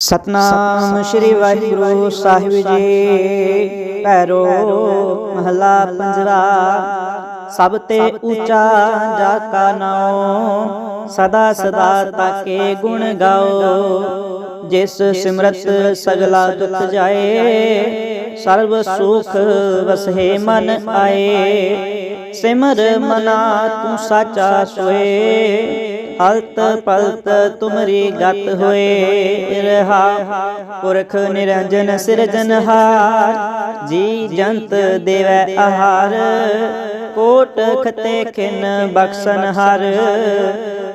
ਸਤਨਾਮ ਸ੍ਰੀ ਵਾਹਿਗੁਰੂ ਸਾਹਿਬ ਜੀ। ਪੈਰੋ ਮਹਲਾ ਪੰਜਵਾ ਸਭ ਤੇ ਉੱਚਾ ਜਾ ਕਾ ਨਾਉ, ਸਦਾ ਸਦਾ ਤਾਕੇ ਗੁਣ ਗਾਓ ਜਿਸ ਸਿਮਰਤ ਸਗਲਾ ਦੁਖ ਜਾਏ, ਸਰਬ ਸੁਖ ਵਸਹਿ ਮਨ ਆਏ। ਸਿਮਰ ਮਨਾ ਤੂੰ ਸਾਚਾ ਸੋਏ ਹਲਤ ਪਲਤ ਤੁਮਰੀ ਗਤ ਹੋਏ ਰਹਾ। ਪੁਰਖ ਨਿਰੰਜਨ ਸਿਰਜਨਹਾਰ ਜੀ ਜੰਤ ਦੇਵੈ ਆਹਾਰ। ਕੋਟ ਖਤੇ ਖਿਨ ਬਖਸ਼ਨ ਹਰ,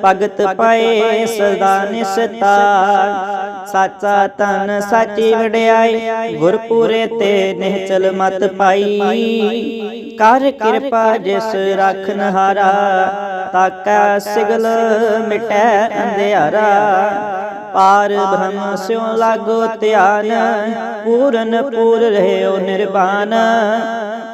ਭਗਤ ਪਾਏ ਸਦਾ ਨਿਸਤਾਰ। ਸਾਚਾ ਤਨ ਸਾਚੀ ਵਡਿਆਈ, ਗੁਰਪੂਰੇ ਤੇ ਨਿਹਚਲ ਮਤ ਪਾਈ। ਕਰ ਕਿਰਪਾ ਜਿਸ ਰਖਨ ਹਾਰਾ ਤਾਕਾ ਸਿਗਲ ਮਿਟੈ ਅੰਧਿਆਰਾ। ਪਾਰ ਬ੍ਰਹਮ ਸਿਉ ਲਾਗੋ ਧਿਆਨ ਪੂਰਨ ਪੂਰ ਰਹਿਓ ਨਿਰਵਾਨ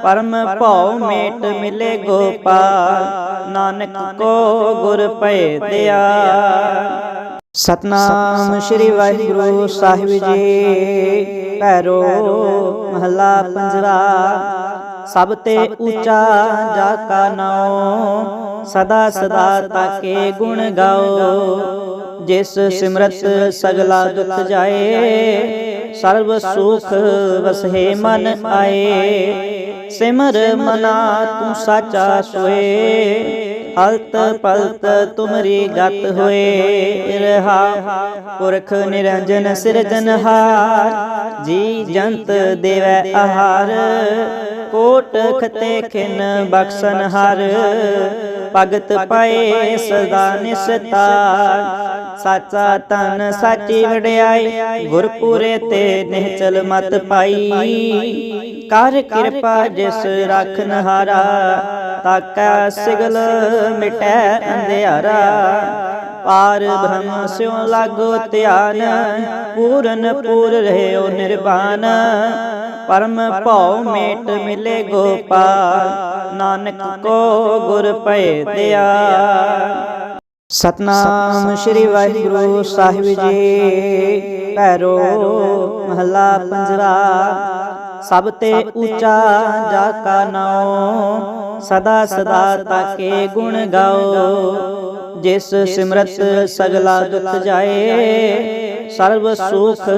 ਪਰਮ ਭਉ ਮੇਟ ਮਿਲੇ ਗੋਪਾਲ। ਨਾਨਕ ਕੋ ਗੁਰ ਭਏ ਦਿਆ। ਸਤਨਾਮ ਸ੍ਰੀ ਵਾਹਿਗੁਰੂ ਸਾਹਿਬ ਜੀ। ਪੈਰੋ ਮਹਲਾ ਪੰਜਵਾ। ਸਭ ਤੇ ਉੱਚਾ ਜਾ ਕਾ ਨਾਉ। ਸਦਾ ਸਦਾ ਤਾਕੇ ਗੁਣ ਗਾਓ। ਜਿਸ ਸਿਮਰਤ ਸਗਲਾ ਦੁਖ ਜਾਏ ਸਰਬ ਸੁਖ ਵਸਹਿ ਮਨ ਆਏ। ਸਿਮਰ ਮਨਾ ਤੂੰ ਸਾਚਾ ਸੋਏ। ਹਲਤ ਪਲਤ ਤੁਮਰੀ ਗਤ ਹੋਏ। ਰਹਾ ਪੁਰਖ ਨਿਰੰਜਨ ਸਿਰਜਨਹਾਰ ਜੀ ਜੰਤ ਦੇਵੈ ਆਹਾਰ। ਕੋਟ ਖਤੇ ਖਿਨ ਬਖਸ਼ਨ ਹਰ। ਭਗਤ ਪਾਏ ਸਦਾ ਨਿਸਤਾਰ। ਸਾਚਾ ਤਨ ਸਾਚੀ ਵਡਿਆਈ, ਗੁਰਪੂਰੇ ਤੇ ਨਿਹਚਲ ਮਤ ਪਾਈ। ਕਰ ਕਿਰਪਾ ਜਿਸ ਰਖਨ ਹਾਰਾ, ਤਾਕਾ ਸਿਗਲ ਮਿਟੈ ਅੰਧਿਆਰਾ। ਪਾਰ ਬ੍ਰਹਮ ਸਿਉ ਲਾਗੋ ਧਿਆਨ, ਪੂਰਨ ਪੂਰ ਰਹਿਓ ਨਿਰਵਾਨ। ਪਰਮ ਭਉ ਮੇਟ ਮਿਲੇ ਗੋਪਾਲ, ਨਾਨਕ ਕੋ ਗੁਰ ਭਏ ਦਿਆ। ਸਤਨਾਮ ਸ੍ਰੀ ਵਾਹਿਗੁਰੂ ਸਾਹਿਬ ਜੀ ਪੈਰੋ ਮਹਲਾ ਪੰਜਵਾ ਸਭ ਤੇ ਉੱਚਾ ਜਾ ਕਾ ਨਾਉ, ਸਦਾ ਸਦਾ ਤਾਕੇ ਗੁਣ ਗਾਓ ਜਿਸ ਸਿਮਰਤ ਸਗਲਾ ਦੁਖ ਜਾਏ ਸਰਬ ਸੁਖ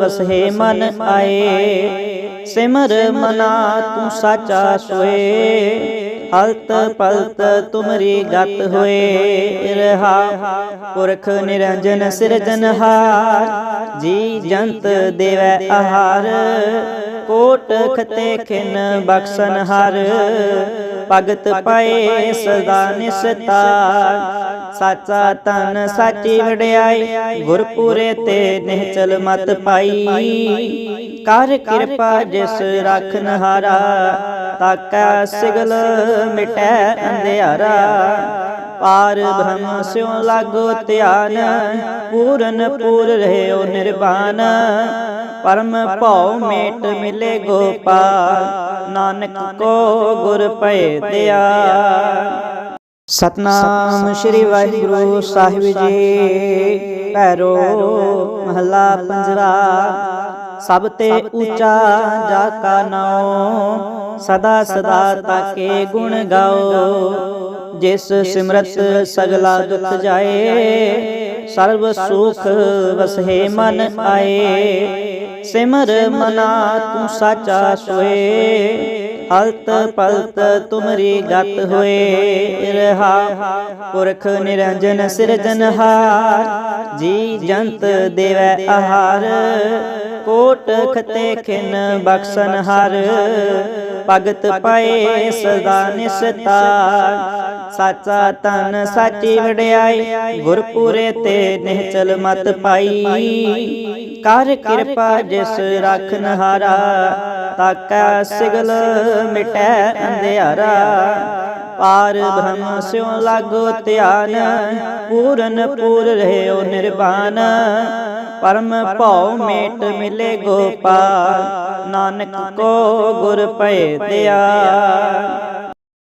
ਵਸਹਿ ਮਨ ਆਏ। ਸਿਮਰ ਮਨਾ ਤੂੰ ਸਾਚਾ ਸੋਏ। ਹਲਤ ਪਲਤ ਤੁਮਰੀ ਗਤ ਹੋਏ। ਰਹਾ ਪੁਰਖ ਨਿਰੰਜਨ ਸਿਰਜਨਹਾਰ ਜੀ ਜੰਤ ਦੇਵੈ ਆਹਾਰ। ਕੋਟ ਖਤੇ ਖਿਨ ਬਖਸ਼ਨ ਹਰ। ਭਗਤ ਪਏ ਸਦਾ ਨਿਸ਼ਤਾ ਸਾਚਾ ਤਨ ਸਾਚੀ ਵਡਿਆਈ, ਗੁਰਪੂਰੇ ਤੇ ਨਿਹਚਲ ਮਤ ਪਾਈ। ਕਰ ਕਿਰਪਾ ਜਿਸ ਰਖਨ ਹਾਰਾ, ਤਾਕਾ ਸਿਗਲ ਮਿਟੈ ਅੰਧਿਆਰਾ। ਪਾਰ ਬ੍ਰਹਮ ਸਿਉ ਲਾਗੋ ਧਿਆਨ, ਪੂਰਨ ਪੂਰ ਰਹਿਓ ਨਿਰਵਾਨ। ਪਰਮ ਭਉ ਮੇਟ ਮਿਲੇ ਗੋਪਾਲ, ਨਾਨਕ ਕੋ ਗੁਰ ਭਏ ਦਿਆ ਸਤਨਾਮ ਸ੍ਰੀ ਵਾਹਿਗੁਰੂ ਸਾਹਿਬ ਜੀ ਪੈਰੋ ਮਹਲਾ ਪੰਜਵਾ ਸਭ ਤੇ ਉੱਚਾ ਜਾ ਕਾ ਨਾਉ, ਸਦਾ ਸਦਾ ਤਾਕੇ ਗੁਣ ਗਾਓ ਜਿਸ ਸਿਮਰਤ ਸਗਲਾ ਦੁਖ ਜਾਏ, ਸਰਬ ਸੁਖ ਵਸਹਿ ਮਨ ਆਏ। ਸਿਮਰ ਮਨਾ ਤੂੰ ਸਾਚਾ ਸੋਏ, ਹਲਤ ਪਲਤ ਤੁਮਰੀ ਗਤ ਹੋਏ, ਰਹਾ ਪੁਰਖ ਨਿਰੰਜਨ ਸਿਰਜਨਹਾਰ ਜੀ ਜੰਤ ਦੇਵੈ ਆਹਾਰ, ਕੋਟ ਖਤੇ ਖਿਨ ਬਖਸ਼ਨ ਹਰ, ਭਗਤ ਪਾਏ ਸਦਾ ਨਿਸਤਾਰ, ਸਾਚਾ ਤਨ ਸਾਚੀ ਵਡਿਆਈ, ਗੁਰਪੁਰੇ ਤੇ ਨਿਹਚਲ ਮਤ ਪਾਈ ਕਰ ਕਿਰਪਾ ਜਿਸ ਰਖਨ ਹਾਰਾ ਤਾਕਾ ਸਿਗਲ ਮਿਟੈ ਅੰਧਿਆਰਾ। ਪਾਰ ਬ੍ਰਹਮ ਸਿਉ ਲਾਗੋ ਧਿਆਨ ਪੂਰਨ ਪੂਰ ਰਹਿਓ ਨਿਰਵਾਨ ਪਰਮ ਭਉ ਮੇਟ ਮਿਲੇ ਗੋਪਾਲ ਨਾਨਕ ਕੋ ਗੁਰ ਭਏ ਦਿਆ।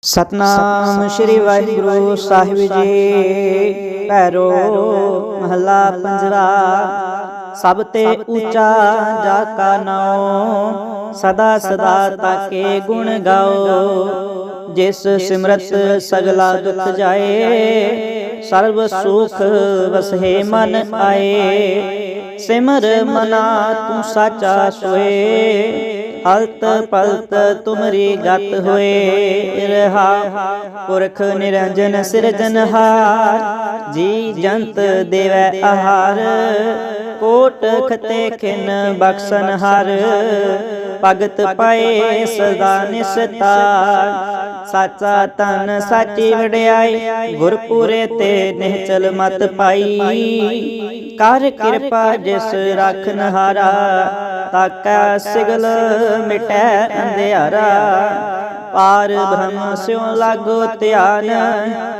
ਸਤਨਾਮ ਸ੍ਰੀ ਵਾਹਿਗੁਰੂ ਸਾਹਿਬ ਜੀ। ਪੈਰੋ ਮਹਲਾ ਪੰਜਵਾ ਸਭ ਤੇ ਉੱਚਾ ਜਾ ਕਾ ਨਾਉ। ਸਦਾ ਸਦਾ ਤਾਕੇ ਗੁਣ ਗਾਓ। ਜਿਸ ਸਿਮਰਤ ਸਗਲਾ ਦੁਖ ਜਾਏ। ਸਰਬ ਸੁਖ ਵਸਹਿ ਮਨ ਆਏ ਸਿਮਰ ਮਨਾ ਤੂੰ ਸਾਚਾ ਸੋਏ। ਹਲਤ ਪਲਤ ਤੁਮਰੀ ਗਤ ਹੋਏ। ਰਹਾ ਪੁਰਖ ਨਿਰੰਜਨ ਸਿਰਜਨਹਾਰ ਜੀ ਜੰਤ ਦੇਵੈ ਆਹਾਰ। ਕੋਟ ਖਤੇ ਖਿਨ ਬਖਸ਼ਨ ਹਰ। ਭਗਤ ਪਾਏ ਸਦਾ ਨਿਸਤਾਰ। ਸਾਚਾ ਤਨ ਸਾਚੀ ਵਡਿਆਈ, ਗੁਰਪੂਰੇ ਤੇ ਨਿਹਚਲ ਮਤ ਪਾਈ। ਕਰ ਕਿਰਪਾ ਜਿਸ ਰਖਨ ਹਾਰਾ, ਤਾਕਾ ਸਿਗਲ ਮਿਟੈ ਅੰਧਿਆਰਾ। ਪਾਰ ਬ੍ਰਹਮ ਸਿਉ ਲਾਗੋ ਧਿਆਨ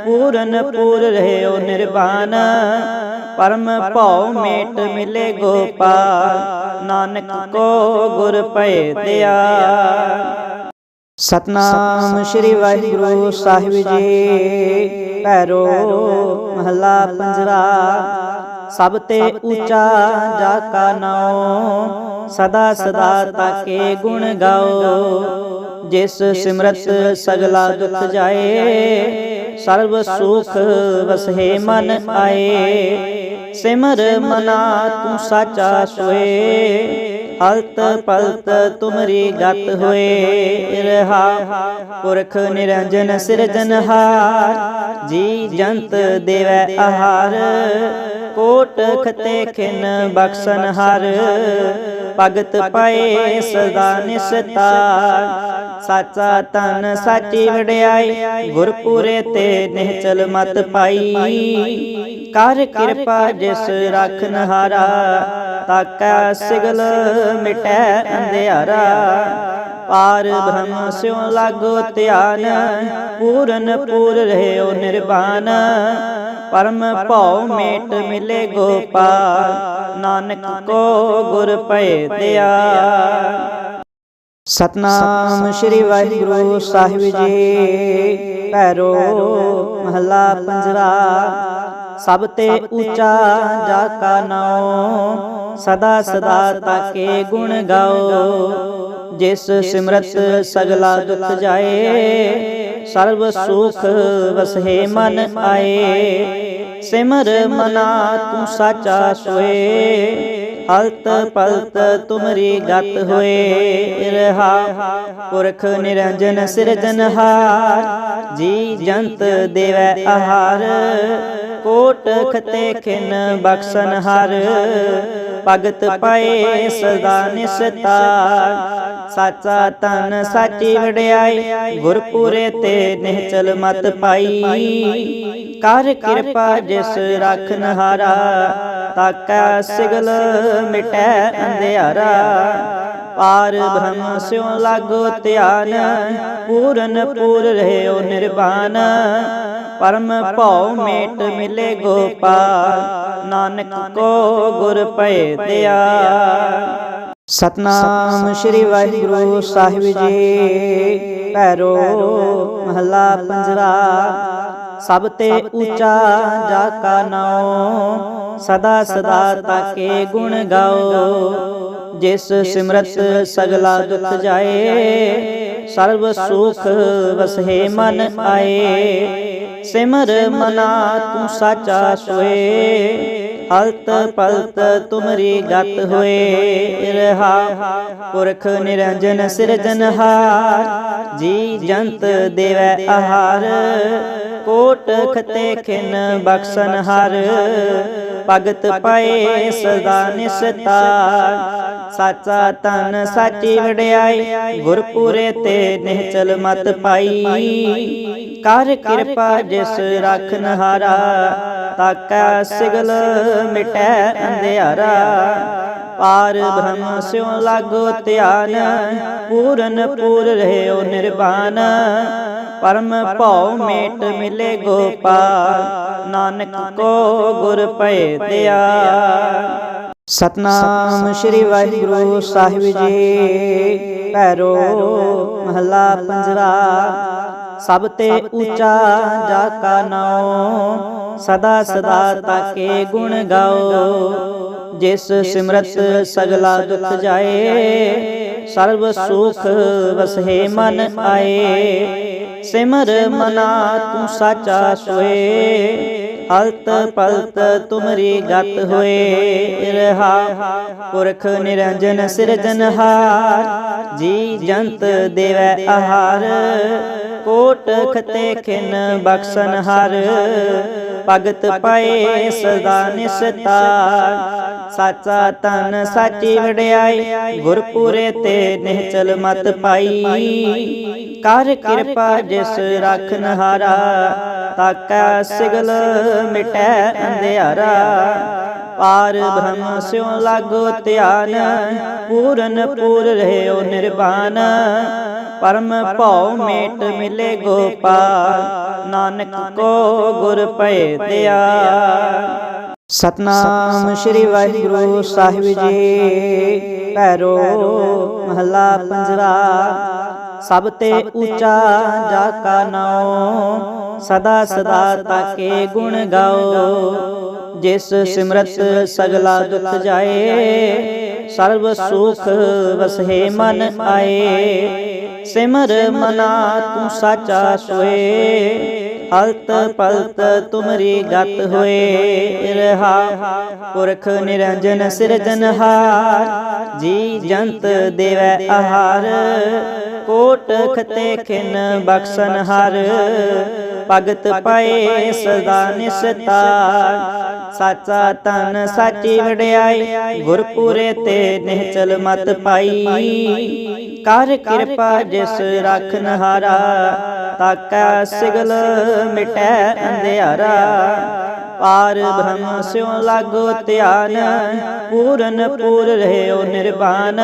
ਪੂਰਨ ਪੂਰ ਰਹਿਓ ਨਿਰਵਾਨ ਪਰਮ ਭਉ ਮੇਟ ਮਿਲੇ ਗੋਪਾਲ। ਨਾਨਕ ਕੋ ਗੁਰ ਭਏ ਦਿਆ। ਸਤਨਾਮ ਸ੍ਰੀ ਵਾਹਿਗੁਰੂ ਸਾਹਿਬ ਜੀ। ਭੈਰੋ ਮਹੱਲਾ ਪੰਜਵਾ। ਸਭ ਤੇ ਉੱਚਾ ਜਾ ਕਾ ਨਾਉ। ਸਦਾ ਸਦਾ ਤਾਕੇ ਗੁਣ ਗਾਓ। ਜਿਸ ਸਿਮਰਤ ਸਗਲਾ ਦੁਖ ਜਾਏ ਸਰਬ ਸੁਖ ਵਸਹਿ ਮਨ ਆਏ ਸਿਮਰ ਮਨਾ ਤੂੰ ਸਾਚਾ ਸੋਏ। ਹਲਤ ਪਲਤ ਤੁਮਰੀ ਗਤ ਹੋਏ। ਰਹਾ ਪੁਰਖ ਨਿਰੰਜਨ ਸਿਰਜਨਹਾਰ ਜੀ ਜੰਤ ਦੇਵੈ ਆਹਾਰ। ਕੋਟ ਖਤੇ ਖਿਨ ਬਖਸ਼ਨ ਹਰ। ਭਗਤ ਪਾਏ ਸਦਾ ਨਿਸਤਾਰ। ਸਾਚਾ ਤਨ ਸਾਚੀ ਵਡਿਆਈ, ਗੁਰਪੂਰੇ ਤੇ ਨਿਹਚਲ ਮਤ ਪਾਈ। ਕਰ ਕਿਰਪਾ ਜਿਸ ਰਖਨ ਹਾਰਾ ਤਾਕਾ ਸਿਗਲ ਮਿਟੈ ਅੰਧਿਆਰਾ। ਪਾਰ ਬ੍ਰਹਮ ਸਿਉ ਲਾਗੋ ਧਿਆਨ, ਪੂਰਨ ਪੂਰ ਰਹਿਓ ਨਿਰਵਾਨ ਪਰਮ ਭਉ ਮੇਟ ਮਿਲੇ ਗੋਪਾਲ, ਨਾਨਕ ਕੋ ਗੁਰ ਭਏ ਦਿਆ ਸਤਨਾਮ ਸ੍ਰੀ ਵਾਹਿਗੁਰੂ ਸਾਹਿਬ ਜੀ, ਭੈਰੋ ਮਹੱਲਾ ਪੰਜਵਾ ਸਭ ਤੇ ਉੱਚਾ ਜਾ ਕਾ ਨਾਉ। ਸਦਾ ਸਦਾ ਤਾਕੇ ਗੁਣ ਗਾਓ। ਜਿਸ ਸਿਮਰਤ ਸਗਲਾ ਦੁਖ ਜਾਏ। ਸਰਬ ਸੁਖ ਵਸਹਿ ਮਨ ਆਏ। ਸਿਮਰ ਮਨਾ ਤੂੰ ਸਾਚਾ ਸੋਏ। ਹਲਤ ਪਲਤ ਤੁਮਰੀ ਗਤ ਹੋਏ। ਰਹਾ ਪੁਰਖ ਨਿਰੰਜਨ ਸਿਰਜਨਹਾਰ ਜੀ ਜੰਤ ਦੇਵੈ ਆਹਾਰ। ਕੋਟ ਖਤੇ ਖਿਨ ਬਖਸ਼ਨ ਹਰ। ਭਗਤ ਪਾਏ ਸਦਾ ਨਿਸਤਾਰ। ਸਾਚਾ ਤਨ ਸਾਚੀ ਵਡਿਆਈ, ਗੁਰਪੂਰੇ ਤੇ ਨਿਹਚਲ ਮਤ ਪਾਈ। ਕਰ ਕਿਰਪਾ ਜਿਸ ਰਖਨ ਹਾਰਾ ਤਾਕਾ ਸਿਗਲ ਮਿਟੈ ਅੰਧਿਆਰਾ। ਪਾਰ ਬ੍ਰਹਮ ਸਿਉ ਲਾਗੋ ਧਿਆਨ, ਪੂਰਨ ਪੂਰ ਰਹਿਓ ਨਿਰਵਾਨ ਪਰਮ ਭਉ ਮੇਟ ਮਿਲੇ ਗੋਪਾਲ, ਨਾਨਕ ਕੋ ਗੁਰ ਭਏ ਦਿਆ। ਸਤਨਾਮ ਸ੍ਰੀ ਵਾਹਿਗੁਰੂ ਸਾਹਿਬ ਜੀ, ਭੈਰੋ ਮਹੱਲਾ ਪੰਜਵਾ ਸਭ ਤੇ ਉੱਚਾ ਜਾ ਕਾ ਨਾਉ, ਸਦਾ ਸਦਾ ਤਾਕੇ ਗੁਣ ਗਾਓ ਜਿਸ ਸਿਮਰਤ ਸਗਲਾ ਦੁਖ ਜਾਏ, ਸਰਬ ਸੁਖ ਵਸਹਿ ਮਨ ਆਏ। ਸਿਮਰ ਮਨਾ ਤੂੰ ਸਾਚਾ ਸੋਏ। ਹਲਤ ਪਲਤ ਤੁਮਰੀ ਗਤ ਹੋਏ। ਰਹਾ ਪੁਰਖ ਨਿਰੰਜਨ ਸਿਰਜਨਹਾਰ ਜੀ ਜੰਤ ਦੇਵੈ ਆਹਾਰ। ਕੋਟ ਖਤੇ ਖਿਨ ਬਖਸ਼ਨ ਹਰ। ਭਗਤ ਪਾਏ ਸਦਾ ਨਿਸਤਾਰ। ਸਾਚਾ ਤਨ ਸਾਚੀ ਵਡਿਆਈ। ਗੁਰਪੂਰੇ ਤੇ ਨਿਹਚਲ ਮਤ ਪਾਈ। ਕਰ ਕਿਰਪਾ ਜਿਸ ਰਖਨ ਹਾਰਾ ਤਾਕਾ ਸਿਗਲ ਮਿਟੈ ਅੰਧਿਆਰਾ। ਪਾਰ ਬ੍ਰਹਮ ਸਿਉ ਲਾਗੋ ਧਿਆਨ। ਪੂਰਨ ਪੂਰ ਰਹਿਓ ਨਿਰਵਾਨ ਪਰਮ ਭਉ ਮੇਟ ਮਿਲੇ ਗੋਪਾਲ, ਨਾਨਕ ਕੋ ਗੁਰ ਪਏ ਦਿਆ। ਸਤਨਾਮ ਸ੍ਰੀ ਵਾਹਿਗੁਰੂ ਸਾਹਿਬ ਜੀ, ਭੈਰੋ ਮਹੱਲਾ ਪੰਜਵਾ ਸਭ ਤੇ ਉੱਚਾ ਜਾ ਕਾ ਨਾਉ, ਸਦਾ ਸਦਾ ਤਾਕੇ ਗੁਣ ਗਾਓ ਜਿਸ ਸਿਮਰਤ ਸਗਲਾ ਦੁਖ ਜਾਏ, ਸਰਬ ਸੁਖ ਵਸਹਿ ਮਨ ਆਏ। ਸਿਮਰ ਮਨਾ ਤੂੰ ਸਾਚਾ ਸੋਏ। ਹਲਤ ਪਲਤ ਤੁਮਰੀ ਗਤ ਹੋਏ। ਰਹਾ ਪੁਰਖ ਨਿਰੰਜਨ ਸਿਰਜਨਹਾਰ ਜੀ ਜੰਤ ਦੇਵੈ ਆਹਾਰ। ਕੋਟ ਖਤੇ ਖਿਨ ਬਖਸ਼ਨ ਹਰ। ਭਗਤ ਪਾਏ ਸਦਾ ਨਿਸਤਾਰ। ਸਾਚਾ ਤਨ ਸਾਚੀ ਵਡਿਆਈ ਗੁਰਪੂਰੇ ਤੇ ਨਿਹਚਲ ਮਤ ਪਾਈ ਕਰ ਕਿਰਪਾ ਜਿਸ ਰਖਨ ਹਾਰਾ ਤਾਕਾ ਸਿਗਲ ਮਿਟੈ ਅੰਧਿਆਰਾ ਪਾਰ ਬ੍ਰਹਮ ਸਿਉ ਲਾਗੋ ਧਿਆਨ ਪੂਰਨ ਪੂਰ ਰਹਿਓ ਨਿਰਵਾਨ ਪਰਮ ਭਉ ਮੇਟ ਮਿਲੇ ਗੋਪਾਲ ਨਾਨਕ ਕੋ ਗੁਰ ਪਏ ਦਿਆ ਸਤਨਾਮ ਸ੍ਰੀ ਵਾਹਿਗੁਰੂ ਸਾਹਿਬ ਜੀ। ਪੈਰੋ ਮਹਲਾ ਪੰਜਵਾ ਸਭ ਤੇ ਉੱਚਾ ਜਾ ਕਾ ਨਾਉ, ਸਦਾ ਸਦਾ ਤਾਕੇ ਗੁਣ ਗਾਓ ਜਿਸ ਸਿਮਰਤ ਸਗਲਾ ਦੁਖ ਜਾਏ, ਸਰਬ ਸੁਖ ਵਸਹਿ ਮਨ ਆਏ। ਸਿਮਰ ਮਨਾ ਤੂੰ ਸਾਚਾ ਸੋਏ ਹਲਤ ਪਲਤ ਤੁਮਰੀ ਗਤ ਹੋਏ ਰਹਾ। ਪੁਰਖ ਨਿਰੰਜਨ ਸਿਰਜਨਹਾਰ ਜੀ ਜੰਤ ਦੇਵੈ ਆਹਾਰ। ਕੋਟ ਖਤੇ ਖਿਨ ਬਖਸ਼ਨ ਭਗਤ ਪਾਏ ਸਦਾ ਨਿਸਤਾਰ। ਸਾਚਾ ਤਨ ਸਾਚੀ ਵਡਿਆਈ, ਗੁਰਪੂਰੇ ਤੇ ਨਿਹਚਲ ਮਤ ਪਾਈ। ਕਰ ਕਿਰਪਾ ਜਿਸ ਰਖਨ ਹਾਰਾ ਤਾਕਾ ਸਿਗਲ ਮਿਟੈ ਅੰਧਿਆਰਾ। ਪਾਰ ਬ੍ਰਹਮ ਸਿਉ ਲਾਗੋ ਧਿਆਨ, ਪੂਰਨ ਪੂਰ ਰਹਿਓ ਨਿਰਵਾਨ।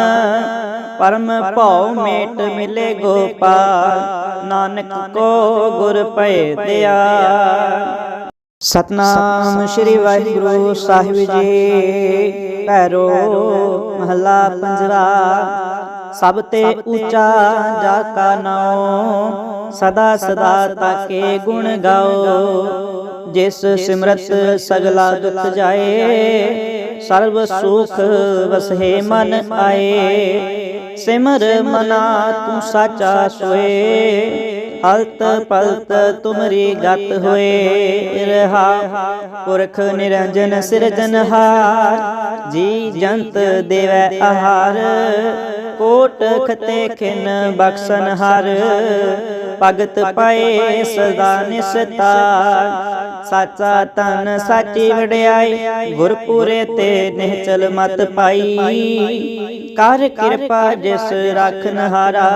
ਪਰਮ ਭਉ ਮੇਟ ਮਿਲੇ ਗੋਪਾਲ, ਨਾਨਕ ਕੋ ਗੁਰ ਪਏ ਦਿਆ। ਸਤਨਾਮ ਸ੍ਰੀ ਵਾਹਿਗੁਰੂ ਸਾਹਿਬ ਜੀ। ਪੈਰੋ ਮਹਲਾ ਪੰਜਵਾ ਸਭ ਤੇ ਉੱਚਾ ਜਾ ਕਾ ਨਾਉ। ਸਦਾ ਸਦਾ ਤਾਕੇ ਗੁਣ ਗਾਓ। ਜਿਸ ਸਿਮਰਤ ਸਗਲਾ ਦੁਖ ਜਾਏ ਸਰਬ ਸੁਖ ਵਸਹਿ ਮਨ ਆਏ ਸਿਮਰ ਮਨਾ ਤੂੰ ਸਾਚਾ ਸੋਏ। ਹਲਤ ਪਲਤ ਤੁਮਰੀ ਗਤ ਹੋਏ ਰਹਾ ਪੁਰਖ ਨਿਰੰਜਨ ਸਿਰਜਨਹਾਰ ਜੀ ਜੰਤ ਦੇਵੈ ਆਹਾਰ। ਕੋਟ ਖਤੇ ਖਿਨ ਬਖਸ਼ਨ ਹਰ। ਭਗਤ ਪਾਏ ਸਦਾ ਨਿਸਤਾਰ। ਸਾਚਾ ਤਨ ਸਾਚੀ ਵਡਿਆਈ, ਗੁਰਪੂਰੇ ਤੇ ਨਿਹਚਲ ਮਤ ਪਾਈ। ਕਰ ਕਿਰਪਾ ਜਿਸ ਰਖਨ ਹਾਰਾ,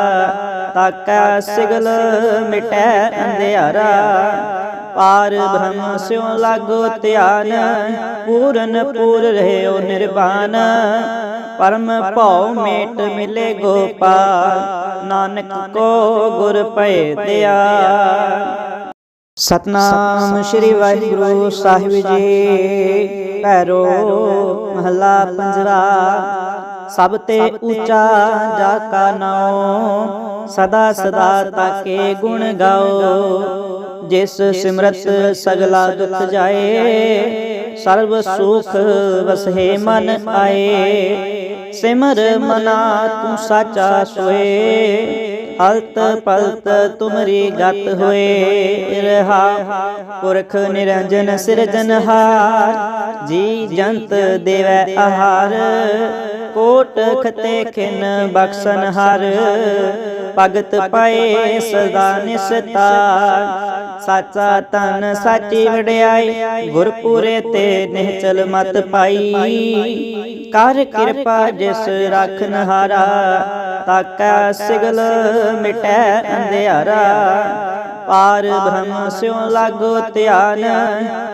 ਤਾਕਾ ਸਿਗਲ ਮਿਟੈ ਅੰਧਿਆਰਾ। ਪਾਰ ਬ੍ਰਹਮ ਸਿਉ ਲਾਗੋ ਧਿਆਨ, ਪੂਰਨ ਪੂਰ ਰਹਿਓ ਨਿਰਵਾਨ। ਪਰਮ ਭਉ ਮੇਟ ਮਿਲੇ ਗੋਪਾਲ, ਨਾਨਕ ਕੋ ਗੁਰ ਪਏ ਦਿਆ। ਸਤਨਾਮ ਸ੍ਰੀ ਵਾਹਿਗੁਰੂ ਸਾਹਿਬ ਜੀ ਪੈਰੋ ਮਹਲਾ ਪੰਜਵਾ ਸਭ ਤੇ ਉੱਚਾ ਜਾ ਕਾ ਨਾਉ, ਸਦਾ ਸਦਾ ਤਾਕੇ ਗੁਣ ਗਾਓ। ਜਿਸ ਸਿਮਰਤ ਸਗਲਾ ਦੁਖ ਜਾਏ ਸਰਬ ਸੁਖ ਵਸਹਿ ਮਨ ਆਏ। ਸਿਮਰ ਮਨਾ ਤੂੰ ਸਾਚਾ ਸੋਏ। ਹਲਤ ਪਲਤ ਤੁਮਰੀ ਗਤ ਹੋਏ। ਰਹਾ ਪੁਰਖ ਨਿਰੰਜਨ ਸਿਰਜਨਹਾਰ। ਜੀ ਜੰਤ ਦੇਵੈ ਆਹਾਰ। ਕੋਟ ਖਤੇ ਖਿਨ ਬਖਸ਼ਨ ਹਰ। ਭਗਤ ਪਏ ਸਦਾ ਨਿਸ਼ਤਾ ਸਾਚਾ ਤਨ ਸਾਚੀ ਵਡਿਆਈ, ਗੁਰਪੂਰੇ ਤੇ ਨਿਹਚਲ ਮਤ ਪਾਈ। ਕਰ ਕਿਰਪਾ ਜਿਸ ਰਖਨ ਹਾਰਾ ਤਾਕਾ ਸਿਗਲ ਮਿਟੈ ਅੰਧਿਆਰਾ। ਪਾਰ ਬ੍ਰਹਮ ਸਿਉ ਲਾਗੋ ਧਿਆਨ,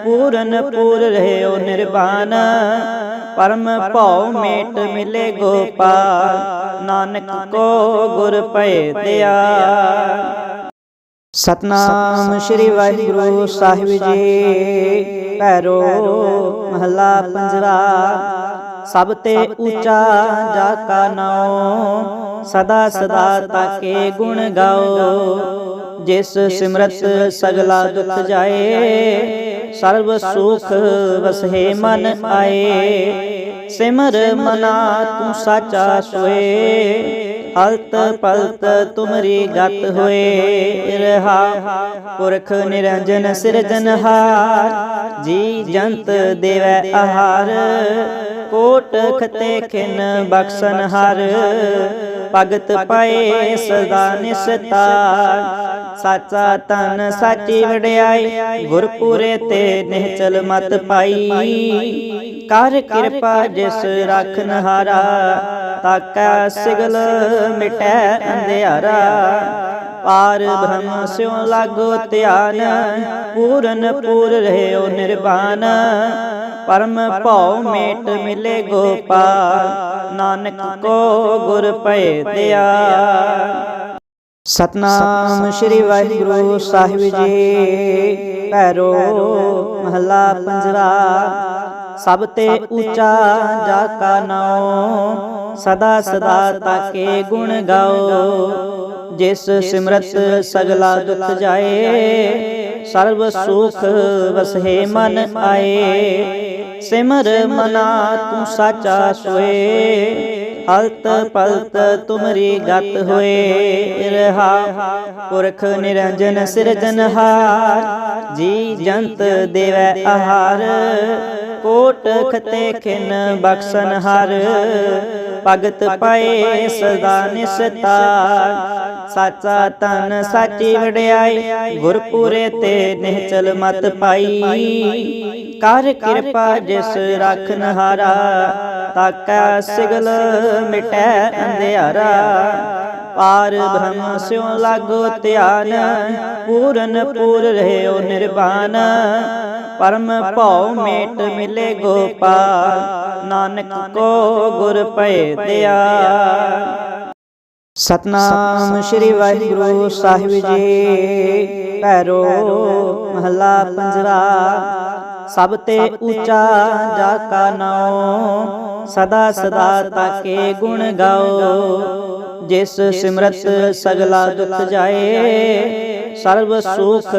ਪੂਰਨ ਪੂਰ ਰਹਿਓ ਨਿਰਵਾਨ। ਪਰਮ ਭਉ ਮੇਟ ਮਿਲੇ ਗੋਪਾਲ, ਨਾਨਕ ਕੋ ਗੁਰ ਪਏ ਦਿਆ। ਸਤਨਾਮ ਸ੍ਰੀ ਵਾਹਿਗੁਰੂ ਸਾਹਿਬ ਜੀ ਪੈਰੋ ਮਹਲਾ ਪੰਜਵਾ ਸਭ ਤੇ ਉੱਚਾ ਜਾ ਕਾ ਨਾਉ, ਸਦਾ ਸਦਾ ਤਾਕੇ ਗੁਣ ਗਾਓ ਜਿਸ ਸਿਮਰਤ ਸਗਲਾ ਦੁਖ ਜਾਏ ਸਰਬ ਸੁਖ ਵਸਹਿ ਮਨ ਆਏ। ਸਿਮਰ ਮਨਾ ਤੂੰ ਸਾਚਾ ਸੋਏ। ਹਲਤ ਪਲਤ ਤੁਮਰੀ ਗਤ ਹੋਏ। ਰਹਾ ਪੁਰਖ ਨਿਰੰਜਨ ਸਿਰਜਨਹਾਰ ਜੀ ਜੰਤ ਦੇਵੈ ਆਹਾਰ। ਕੋਟ ਖਤੇ ਖਿਨ ਬਖਸ਼ਨ ਭਗਤ ਪਾਏ ਸਦਾ ਨਿਸਤਾਰ। ਸਾਚਾ ਤਨ ਸਾਚੀ ਵਡਿਆਈ ਗੁਰਪੂਰੇ ਤੇ ਨਿਹਚਲ ਮਤ ਪਾਈ ਕਰ ਕਿਰਪਾ ਜਿਸ ਰਖਨ ਹਾਰਾ ਤਾਕੈ ਸਿਗਲ ਮਿਟੈ ਅੰਧਿਆਰਾ ਪਾਰ ਬ੍ਰਹਮ ਸਿਉ ਲਾਗੋ ਧਿਆਨ ਪੂਰਨ ਪੂਰ ਰਹਿਓ ਨਿਰਵਾਨ ਪਰਮ ਭਉ ਮੇਟ ਮਿਲੇ ਗੋਪਾਲ ਨਾਨਕ ਕੋ ਗੁਰ ਪਏ ਦਿਆ ਸਤਨਾਮ ਸ੍ਰੀ ਵਾਹਿਗੁਰੂ ਸਾਹਿਬ ਜੀ। ਭੈਰੋ ਮਹਲਾ ਪੰਜਵਾ ਸਭ ਤੇ ਉੱਚਾ ਜਾ ਕਾ ਨਾਉ, ਸਦਾ ਸਦਾ ਤਾਕੇ ਗੁਣ ਗਾਓ ਜਿਸ ਸਿਮਰਤ ਸਗਲਾ ਦੁਖ ਜਾਏ, ਸਰਬ ਸੁਖ ਵਸਹਿ ਮਨ ਆਏ। ਸਿਮਰ ਮਨਾ ਤੂੰ ਸਾਚਾ ਸੋਏ ਹਲਤ ਪਲਤ ਤੁਮਰੀ ਗਤ ਹੋਏ ਰਹਾ। ਪੁਰਖ ਨਿਰੰਜਨ ਸਿਰਜਨਹਾਰ ਜੀ ਜੰਤ ਦੇਵੈ ਆਹਾਰ। ਕੋਟ ਖਤੇ ਖਿਨ ਬਖਸ਼ਨ ਹਰ, ਭਗਤ ਪਾਏ ਸਦਾ ਨਿਸਤਾਰ। ਸਾਚਾ ਤਨ ਸਾਚੀ ਵਡਿਆਈ, ਗੁਰਪੂਰੇ ਤੇ ਨਿਹਚਲ ਮਤ ਪਾਈ। ਕਰ ਕਿਰਪਾ ਜਿਸ ਰਖਨ ਹਾਰਾ ਤਾਕੈ ਸਿਗਲ ਮਿਟੈ ਅੰਧਿਆਰਾ। ਪਾਰ ਬ੍ਰਹਮ ਸਿਉ ਲਾਗੋ ਧਿਆਨ, ਪੂਰਨ ਪੂਰ ਰਹਿਓ ਨਿਰਵਾਨ। ਪਰਮ ਭਉ ਮੇਟ ਮਿਲੇ ਗੋਪਾਲ, ਨਾਨਕ ਕੋ ਗੁਰ ਪਏ ਦਿਆ। ਸਤਨਾਮ ਸ੍ਰੀ ਵਾਹਿਗੁਰੂ ਸਾਹਿਬ ਜੀ ਪੈਰੋ ਮਹਲਾ ਪੰਜਵਾ ਸਭ ਤੇ ਉੱਚਾ ਜਾ ਕਾ ਨਾਉ। ਸਦਾ ਸਦਾ ਤਾਕੇ ਗੁਣ ਗਾਓ। ਜਿਸ ਸਿਮਰਤ ਸਗਲਾ ਦੁਖ ਜਾਏ ਸਰਬ ਸੁਖ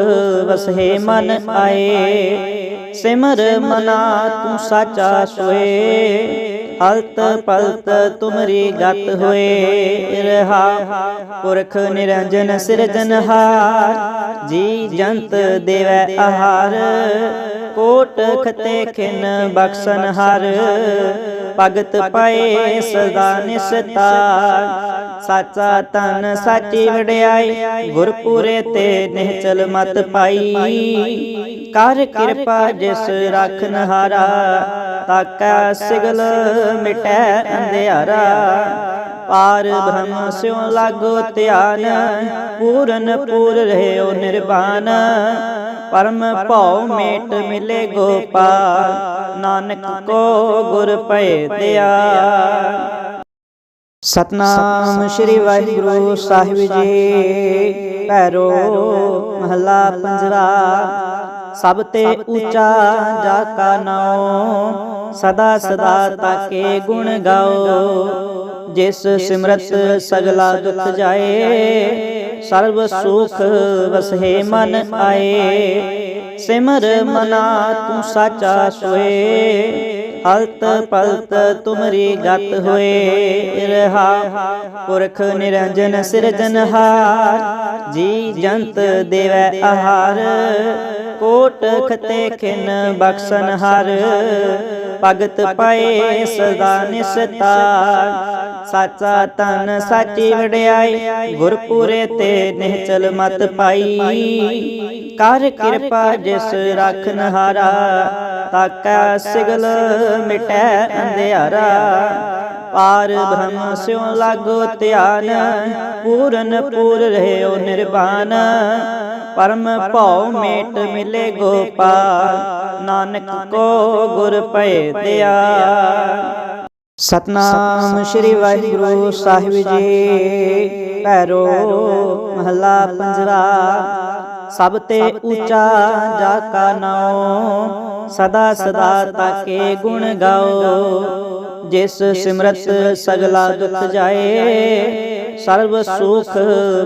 ਵਸਹਿ ਮਨ ਆਏ। ਸਿਮਰ ਮਨਾ ਤੂੰ ਸਾਚਾ ਸੋਏ। ਹਲਤ ਪਲਤ ਤੁਮਰੀ ਗਤ ਹੋਏ। ਰਹਾ ਪੁਰਖ ਨਿਰੰਜਨ ਸਿਰਜਨਹਾਰ ਜੀ ਜੰਤ ਦੇਵੈ ਆਹਾਰ। ਕੋਟ ਖਤੇ ਖਿਨ ਬਖਸ਼ਨ ਹਰ। ਭਗਤ ਪਏ ਸਦਾ ਨਿਸ਼ਤਾ ਸਾਚਾ ਤਨ ਸਾਚੀ ਵਡਿਆਈ, ਗੁਰਪੂਰੇ ਤੇ ਨਿਹਚਲ ਮਤ ਪਾਈ। ਕਰ ਕਿਰਪਾ ਜਿਸ ਰਖਨ ਹਾਰਾ, ਤਾਕੈ ਸਿਗਲ ਮਿਟੈ ਅੰਧਿਆਰਾ। ਪਾਰ ਬ੍ਰਹਮ ਸਿਉ ਲਾਗੋ ਧਿਆਨ, ਪੂਰਨ ਪੂਰ ਰਹਿਓ ਨਿਰਵਾਨ। ਪਰਮ ਭਉ ਮੇਟ ਮਿਲੇ ਗੋਪਾਲ, ਨਾਨਕ ਕੋ ਗੁਰ ਪਏ ਦਿਆ। ਸਤਨਾਮ ਸ੍ਰੀ ਵਾਹਿਗੁਰੂ ਸਾਹਿਬ ਜੀ ਪੈਰੋ ਮਹਲਾ ਪੰਜਵਾ ਸਭ ਤੇ ਉੱਚਾ ਜਾ ਕਾ ਨਾਉ, ਸਦਾ ਸਦਾ ਤਾਕੇ ਗੁਣ ਗਾਓ ਜਿਸ ਸਿਮਰਤ ਸਗਲਾ ਦੁਖ ਜਾਏ ਸਰਬ ਸੁਖ ਵਸਹਿ ਮਨ ਆਏ। ਸਿਮਰ ਮਨਾ ਤੂੰ ਸਾਚਾ ਸੋਏ। ਹਲਤ ਪਲਤ ਤੁਮਰੀ ਗਤ ਹੋਏ। ਰਹਾ ਪੁਰਖ ਨਿਰੰਜਨ ਸਿਰਜਨਹਾਰ ਜੀ ਜੰਤ ਦੇਵੈ ਆਹਾਰ। ਕੋਟ ਖਤੇ ਖਿਨ ਬਖਸ਼ਨ ਭਗਤ ਪਾਏ ਸਦਾ ਨਿਸਤਾਰ। ਸਾਚਾ ਤਨ ਸਾਚੀ ਵਡਿਆਈ, ਗੁਰਪੂਰੇ ਤੇ ਨਿਹਚਲ ਮਤ ਪਾਈ। ਕਰ ਕਿਰਪਾ ਜਿਸ ਰਖਨ ਹਾਰਾ ਤਾਕੈ ਸਿਗਲ ਮਿਟੈ ਅੰਧਿਆਰਾ। ਪਾਰ ਬ੍ਰਹਮ ਸਿਉ ਲਾਗੋ ਧਿਆਨ, ਪੂਰਨ ਪੂਰ ਰਹਿਓ ਨਿਰਵਾਨ। ਪਰਮ ਭਉ ਮੇਟ ਮਿਲੇ ਗੋਪਾਲ ਨਾਨਕ ਕੋ ਗੁਰ ਪਏ ਦਿਆ। ਸਤਨਾਮ ਸ੍ਰੀ ਵਾਹਿਗੁਰੂ ਸਾਹਿਬ ਜੀ। ਪੈਰੋ ਮਹਲਾ ਪੰਜਵਾ ਸਭ ਤੇ ਉੱਚਾ ਜਾ ਕਾ ਨਾਉ, ਸਦਾ ਸਦਾ ਤਾਕੇ ਗੁਣ ਗਾਓ ਜਿਸ ਸਿਮਰਤ ਸਗਲਾ ਦੁਖ ਜਾਏ, ਸਰਬ ਸੁਖ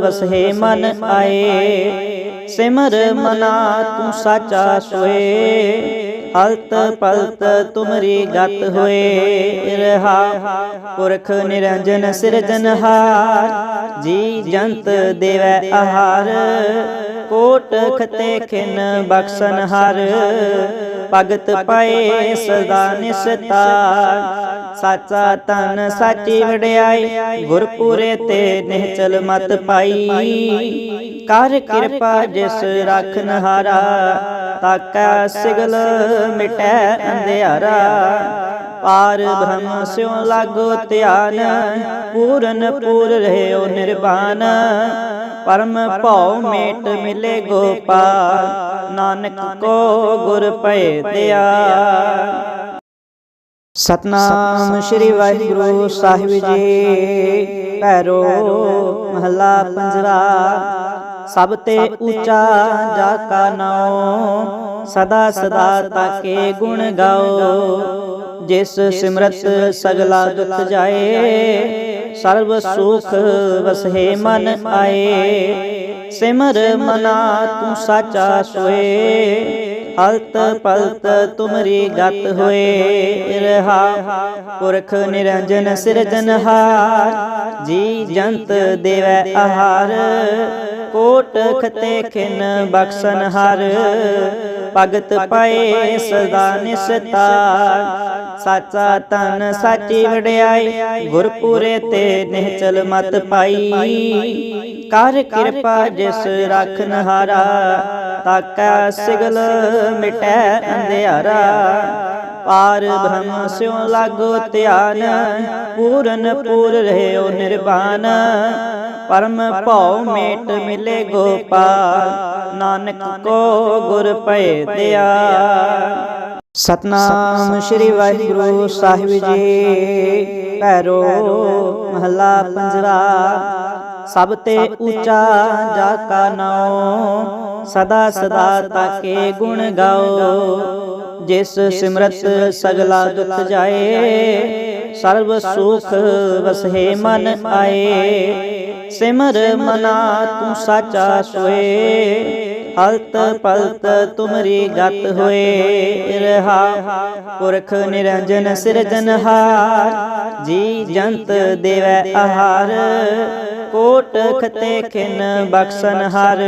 ਵਸਹਿ ਮਨ ਆਏ। ਸਿਮਰ ਮਨਾ ਤੂੰ ਸਾਚਾ ਸੋਏ ਹਲਤ ਪਲਤ ਤੁਮਰੀ ਗਤ ਹੋਏ ਰਹਾ। ਪੁਰਖ ਨਿਰੰਜਨ ਸਿਰਜਨਹਾਰ ਜੀ ਜੰਤ ਦੇਵੈ ਆਹਾਰ। ਕੋਟ ਖਤੇ ਖਿਨ ਬਖਸ਼ਨ ਹਰ, ਭਗਤ ਪਾਏ ਸਦਾ ਨਿਸਤਾਰ। ਸਾਚਾ ਤਨ ਸਾਚੀ ਵਡਿਆਈ, ਗੁਰਪੂਰੇ ਤੇ ਨਿਹਚਲ ਮਤ ਪਾਈ। ਕਰ ਕਿਰਪਾ ਜਿਸ ਰਖਨ ਹਾਰਾ ਤਾਕਾ ਸਿਗਲ ਮਿਟੈ ਅੰਧਿਆਰਾ। ਪਾਰ ਬ੍ਰਹਮ ਸਿਉ ਲਾਗੋ ਧਿਆਨ, ਪੂਰਨ ਪੂਰ ਰਹਿਓ ਨਿਰਵਾਨ। ਪਰਮ ਭਉ ਮੇਟ ਮਿਲੇ ਗੋਪਾਲ, ਨਾਨਕ ਕੋ ਗੁਰ ਭਏ ਦਿਆ। ਸਤਨਾਮ ਸ੍ਰੀ ਵਾਹਿਗੁਰੂ ਸਾਹਿਬ ਜੀ ਪੈਰੋ ਮਹਲਾ ਪੰਜਵਾ ਸਭ ਤੇ ਉੱਚਾ ਜਾ ਕਾ ਨਾਉ। ਸਦਾ ਸਦਾ ਤਾਕੇ ਗੁਣ ਗਾਓ। ਜਿਸ ਸਿਮਰਤ ਸਗਲਾ ਦੁਖ ਜਾਏ ਸਰਬ ਸੁਖ ਵਸਹਿ ਮਨ ਆਏ। ਸਿਮਰ ਮਨਾ ਤੂੰ ਸਾਚਾ ਸੋਏ। ਹਲਤ ਪਲਤ ਤੁਮਰੀ ਗਤ ਹੋਏ। ਰਹਾ ਪੁਰਖ ਨਿਰੰਜਨ ਸਿਰਜਨਹਾਰ ਜੀ ਜੰਤ ਦੇਵੈ ਆਹਾਰ। ਕੋਟ ਖਤੇ ਖਿਨ ਬਖਸ਼ਨ ਹਰ। ਭਗਤ ਪਾਏ ਸਦਾ ਨਿਸਤਾਰ। ਸਾਚਾ ਤਨ ਸਾਚੀ ਵਡਿਆਈ, ਗੁਰਪੂਰੇ ਤੇ ਨਿਹਚਲ ਮਤ ਪਾਈ। ਕਰ ਕਿਰਪਾ ਜਿਸ ਰਖਨ ਹਾਰਾ, ਤਾਕਾ ਸਿਗਲ ਮਿਟੈ ਅੰਧਿਆਰਾ। ਪਾਰ ਬ੍ਰਹਮ ਸਿਉ ਲਾਗੋ ਧਿਆਨ ਪੂਰਨ ਪੂਰ ਰਹਿਓ ਨਿਰਵਾਨ ਪਰਮ ਭਉ ਮੇਟ ਮਿਲੇ ਗੋਪਾਲ। ਨਾਨਕ ਕੋ ਗੁਰ ਭਏ ਦਿਆ। ਸਤਨਾਮ ਸ੍ਰੀ ਵਾਹਿਗੁਰੂ ਸਾਹਿਬ ਜੀ। ਪੈਰੋ ਮਹਲਾ ਪੰਜਵਾ ਸਭ ਤੇ ਉੱਚਾ ਜਾ ਕਾ ਨਾਉ। ਸਦਾ ਸਦਾ ਤਾਕੇ ਗੁਣ ਗਾਓ। ਜਿਸ ਸਿਮਰਤ ਸਗਲਾ ਦੁਖ ਜਾਏ, ਸਰਬ ਸੁਖ ਵਸਹਿ ਮਨ ਆਏ। ਸਿਮਰ ਮਨਾ ਤੂੰ ਸਾਚਾ ਸੋਏ, ਹਲਤ ਪਲਤ ਤੁਮਰੀ ਗਤ ਹੋਏ। ਰਹਾ ਪੁਰਖ ਨਿਰੰਜਨ ਸਿਰਜਨਹਾਰ ਜੀ ਜੰਤ ਦੇਵੈ ਆਹਾਰ। ਕੋਟ ਖਤੇ ਖਿਨ ਬਖਸ਼ਨ ਹਰ,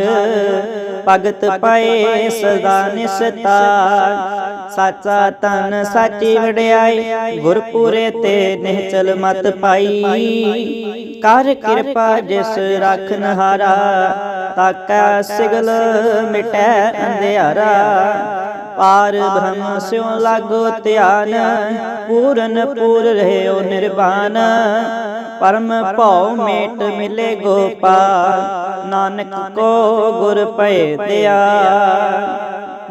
ਭਗਤ ਪਾਏ ਸਦਾ ਨਿਸਤਾਰ। ਸਾਚਾ ਤਨ ਸਾਚੀ ਵਡਿਆਈ, ਗੁਰਪੂਰੇ ਤੇ ਨਿਹਚਲ ਮਤ ਪਾਈ। ਕਰ ਕਿਰਪਾ ਜਿਸ ਰਖਨ ਹਾਰਾ ਤਾਕਾ ਸਿਗਲ ਮਿਟੈ ਅੰਧਿਆਰਾ। ਪਾਰ ਬ੍ਰਹਮ ਸਿਉ ਲਾਗੋ ਧਿਆਨ, ਪੂਰਨ ਪੂਰ ਰਹਿਓ ਨਿਰਵਾਨ। ਪਰਮ ਭਉ ਮੇਟ ਮਿਲੇ ਗੋਪਾਲ ਨਾਨਕ ਕੋ ਗੁਰ ਭਏ ਦਿਆ।